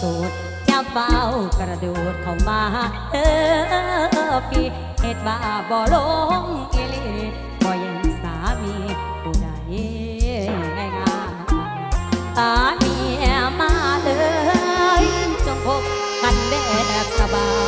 สูดจะเฝ้ากระโดดเข้ามาเออพี่เฮ็ดบ้าบ่ลงอีลีบ่ยังสามีผู้ใดง่ายๆอาเมียมาเลยจงพบกันแบบสบาย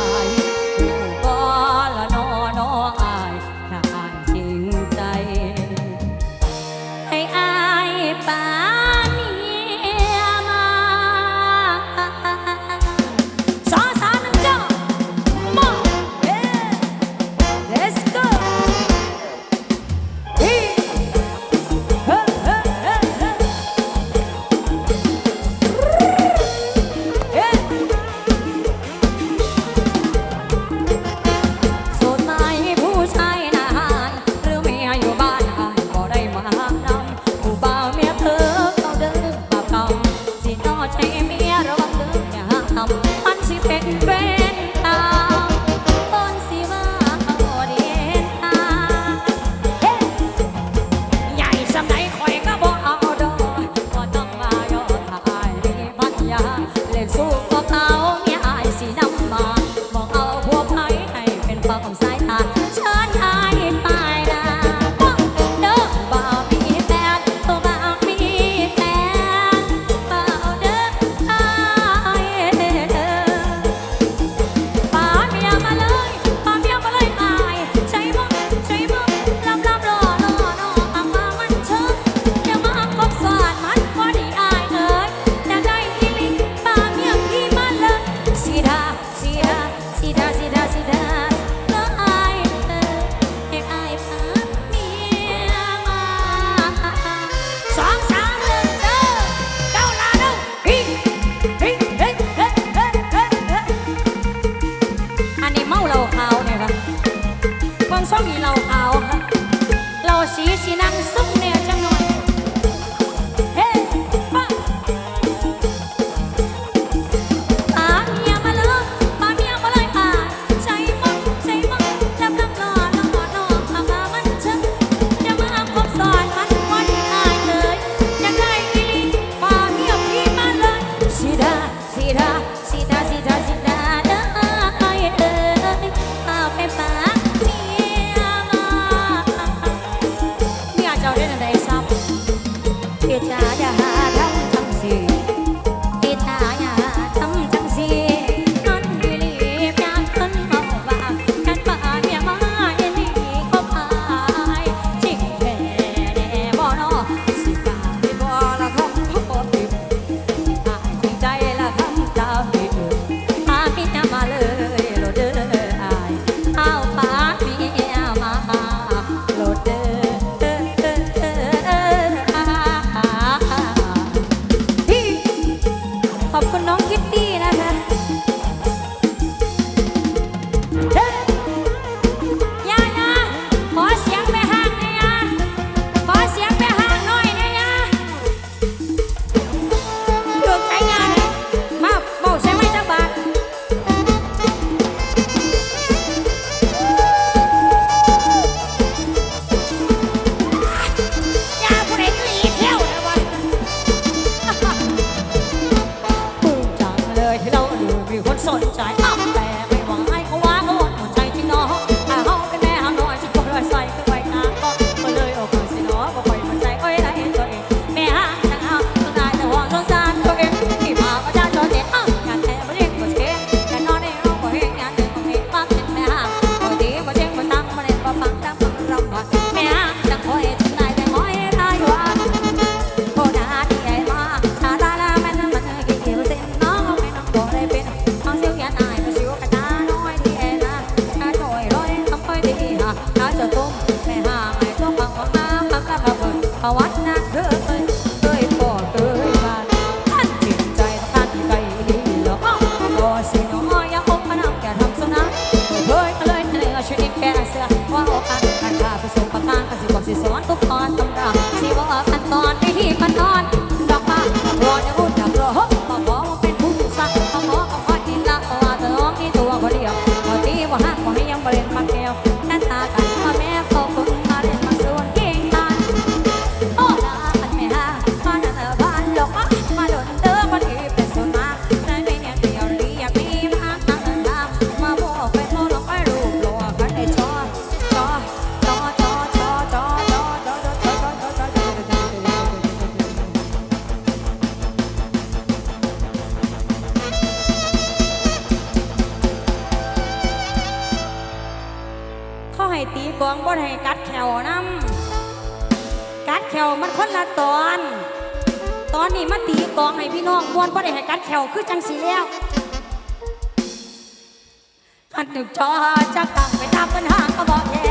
สิสอนทุกตอนตำรับสิบอกขั้นตอนวิที่ขั้นตอน อน ตอนนี้มาตีกองให้พี่น้องมวนบ่ได้ให้กัดแขวคือจังสีแล้วขันหนึ่งจอจะกลับไปตามปัญหาก็บอกแย่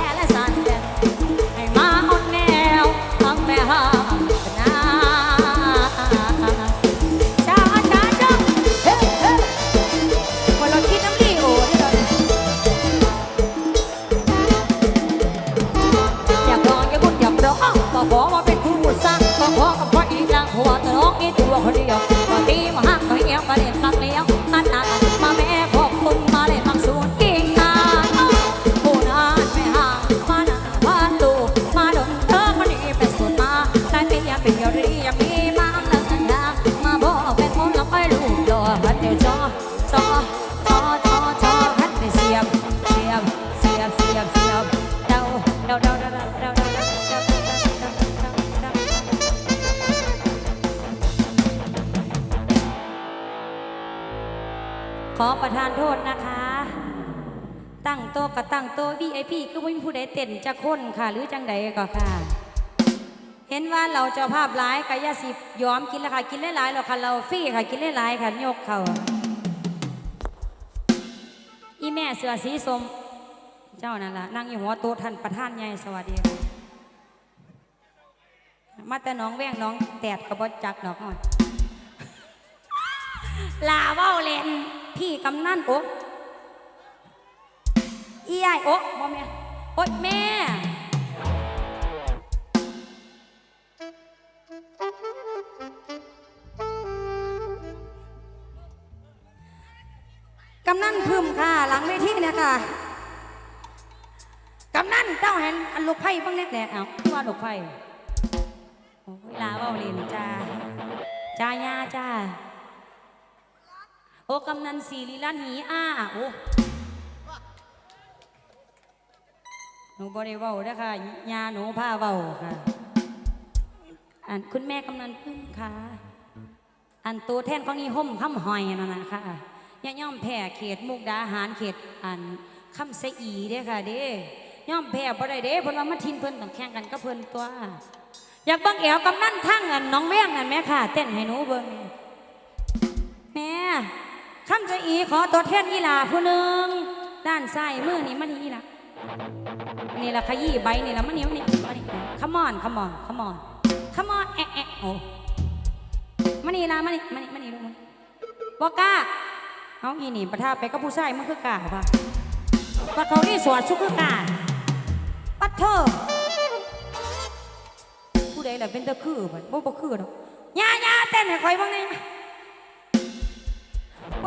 ประทานนะคะ ตั้งโต๊ะกับตั้งโต๊ะ VIP ก็ไม่มีผู้ใดเต้นจะค้นค่ะ หรือจังใดก็ค่ะ เห็นว่าเราเจ้าภาพหลายกายาสิบยอมกินแล้วค่ะ กินหลายๆหรอกค่ะเราฟรีค่ะ กินหลายๆค่ะยกเขาอีแม่เสือสีสม เจ้านั่นละนั่งอยู่หัวโต๊ะท่านประธานใหญ่สวัสดีค่ะมาแต่น้องแว่งน้องแตดกระบอจักดอกหน่อยลาเว้าเล่น พี่กำนันโอ๊ะอีไอายโอ๊ะบ่แม่โอ๊ยแม่ กำนันพึมค่ะ หลังเวทีเนี่ยค่ะ กำนันเจ้าเห็นอันลูกไผ่บ้างเนี่ยแหละเอ้าว่าลูกไผ่โอ้ยลาเว้าเล่นจ้าจ้ายาจ้า โอ้กำนันสีลีลันหีอ้าโอ้หนูบริเวาเด้อค่ะยาหนูผ้าเว้าค่ะ อันคุณแม่กำนันพึ่งค่ะ อันตัวแทนของนี่ห่มข้ามหอยนั่นนะคะย่าย่อมแผ่เขตมุกดาหารเขตอันคำสะอีเด้อค่ะ เด้ย่อมแผ่บ่ได้เด้เพราะว่ามาทินเพิ่นต้องแข่งกันก็เพิ่นตัวอยากบังเอวกำนันทั้งอันน้องแว่งนั่นแม่ค่ะ เต้นให้หนูเบิ่งแม่ คำจะอีขอตัวแทนอีหลาผู้หนึ่งด้านซ้ายมือนี่มันนี่ล่ะนี่ละขยี้ใบนี่ละมันนี่มันนี่มันนี่ขมอนขมอนขมอนขมอนแอะแอะโอ้มันนี่ละมันนี่มันนี่มันนี่ลูกมันบอกกล้าเอาอีนี่ประท่าไปกับผู้ชายมันคือกล้าปะปัดเขาที่สวนชุกคือกล้าปัดเธอผู้ใดแหละเป็นตะคือบ่บ่บ่คือดอกย่าย่าเต้นให้คอยบ้างไง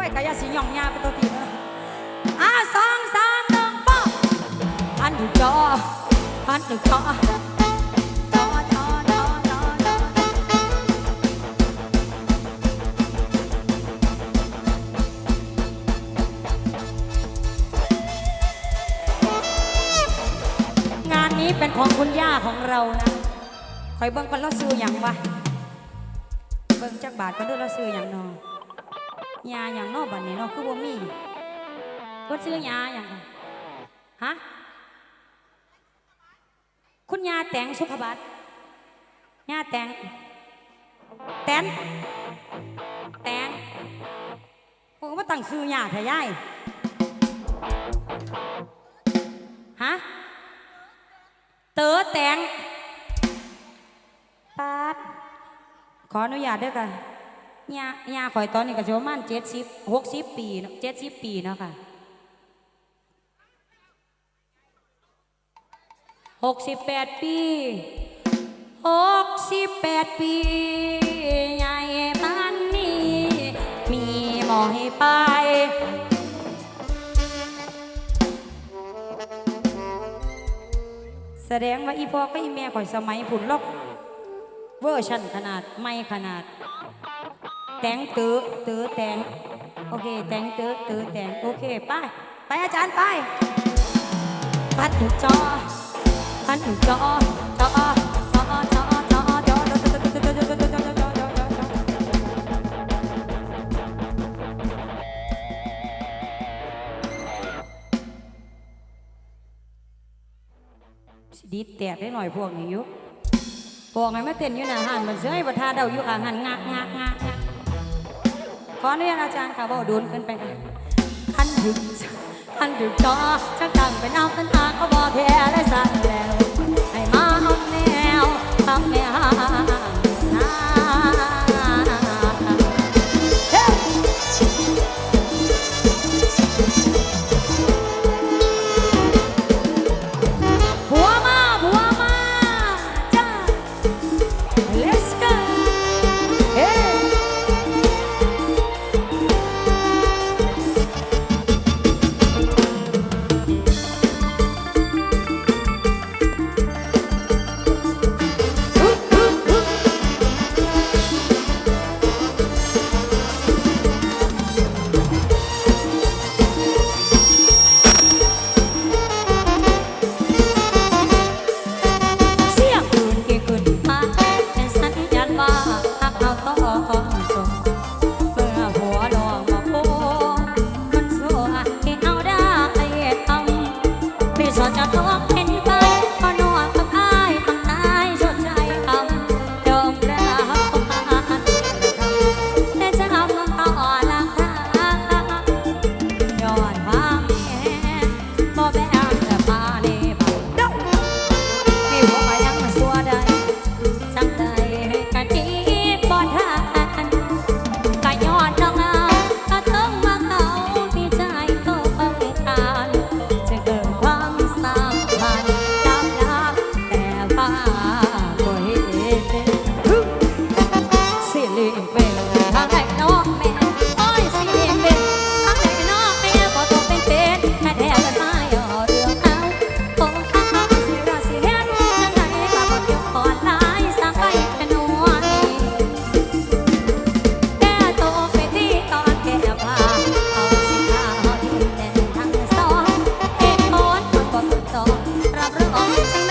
ยกายาสีหย่องยาเป็นตัวตีนะอะสองสามหนึ่งป๊อพันอยู่งจอพันอยู่จอจอเป็นของคุณย่าของเรานะคอยเบิ่งคนเราซื้ออย่างวะ เบิ่งจักบาทก็ดูเราซื้ออย่างนอ ยาอย่างนอกบัดนี้เนาะคือบ่มีเพิ่นซื้อยาอย่างฮะคุณยาแตงสุขบัตรยาแตงแตนแตงผมก็มาตั้งซื้อยาเถอะยายฮะเต๋อแตงปาดขออนุญาตด้วยค่ะ ยายาข่อยตอนนี้ก็สิประมาณเจ็ดสิบหกสิบปีเจ็ดสิบปีเนาะค่ะหกสิบแปดปีหกสิบแปดปีใหญ่มันนี่มีหมอให้ไปแสดงว่าอีพ่อก็อีแม่ข่อยสมัยผุนลอกเวอร์ชันขนาดไม่ขนาด แตงเตอเตอแตงโอเค แตงเตอเตอแตงโอเคไปไปอาจารย์ไปปัดหนูจอปัดหนูจอจอจอจอจอจอดีแตกได้หน่อยพวกนี้ยุพวกไงมาเต้นอยู่หน้าหันมันเสื้อให้ประทาเดาอยู่ข้างหันงะงะงะ ขอเนุญาตอาจารย์ค่ะว่าดูนขึ้นไปค่ะขันดึกขันดึกจอจักดังเป็นน้ำเป็นตาเขาบอกแพ้และสั่นแล้ว รับเรื่องของ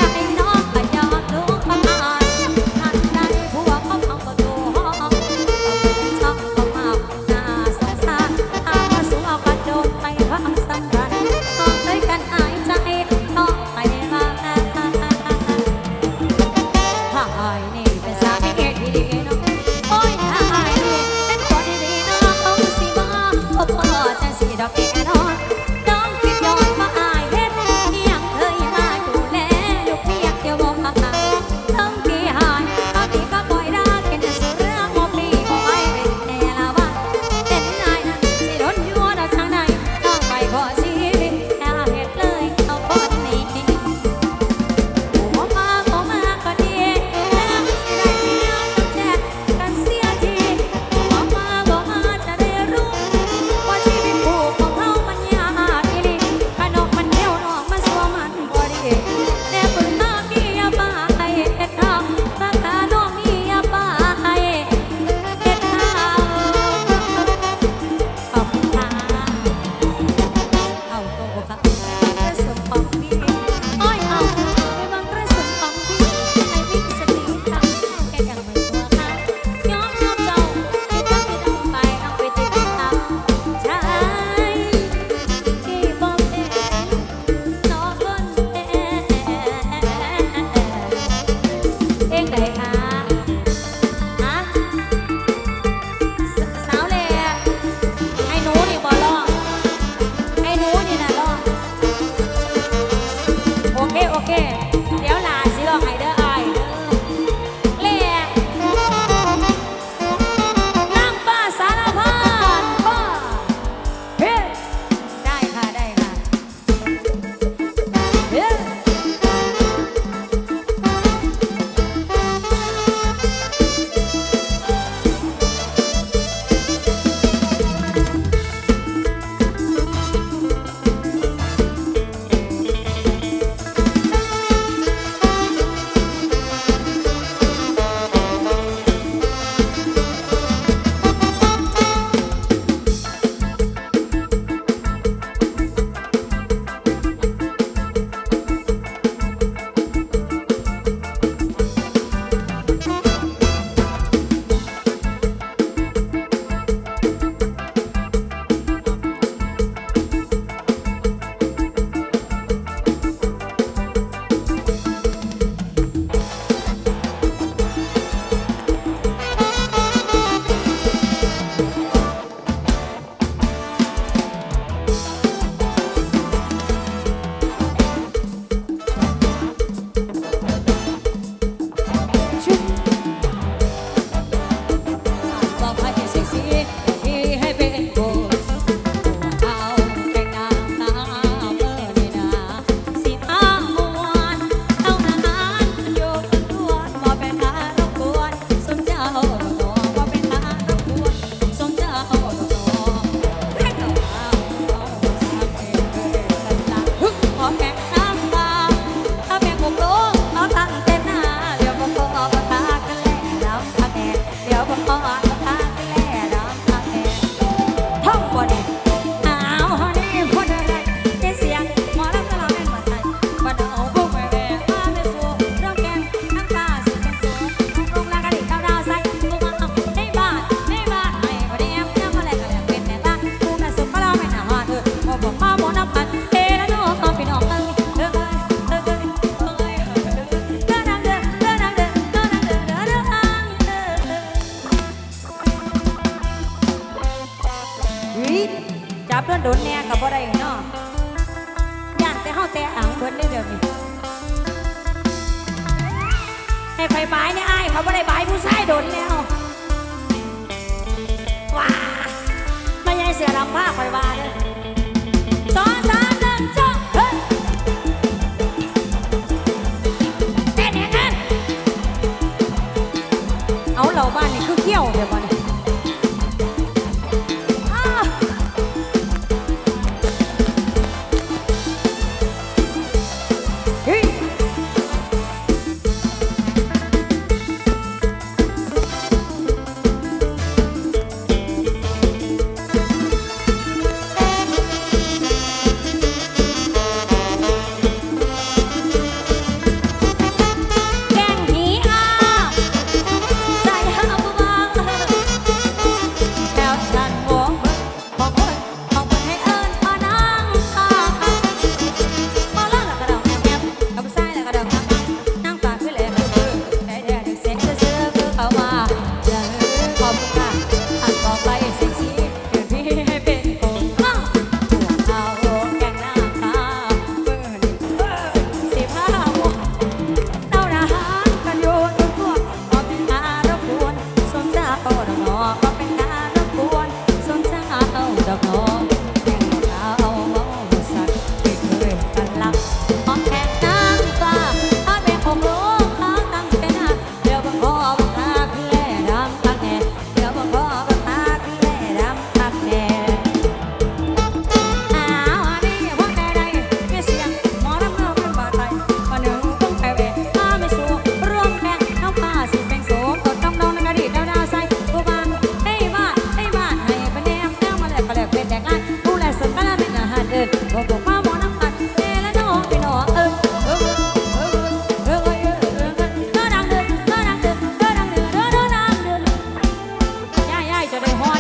Get it home.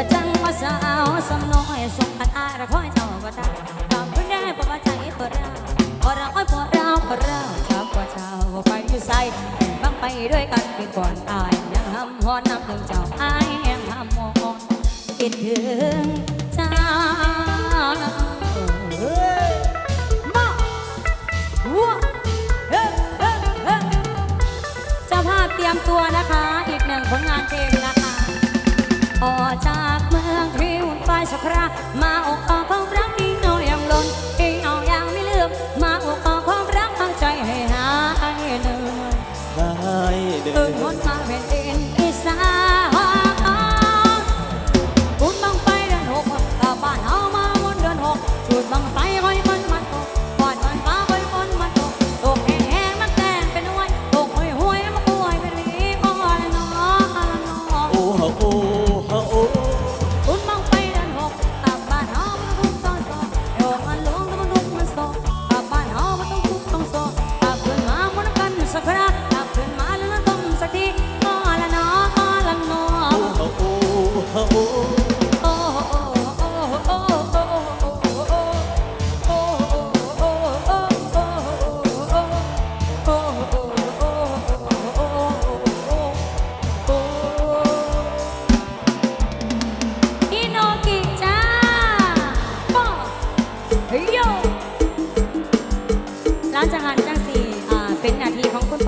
ก็จังว่าสาวสมน้อยสมพันอารักคอยเจ้าก็ตามตามคนได้บอกว่าใจเปล่าวปวดร้อยปวดร้าวปวดร้าวชาวกว่าชาวไปอยู่ใส่บังไปด้วยกันเปก่อนอายยังห้ำหอนน้ำหนึ่งเจ้าอายยังห้ำมอนคิดถึงเจ้าเจ้าภาพเตรียมตัวนะคะ อีกหนึ่งผลงานเพลงนะคะ ออกจากเมืองริ้วไฟชคระมาอกอ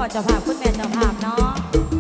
พ่อเจ้าภาพคุณแม่เจ้าภาพเนาะ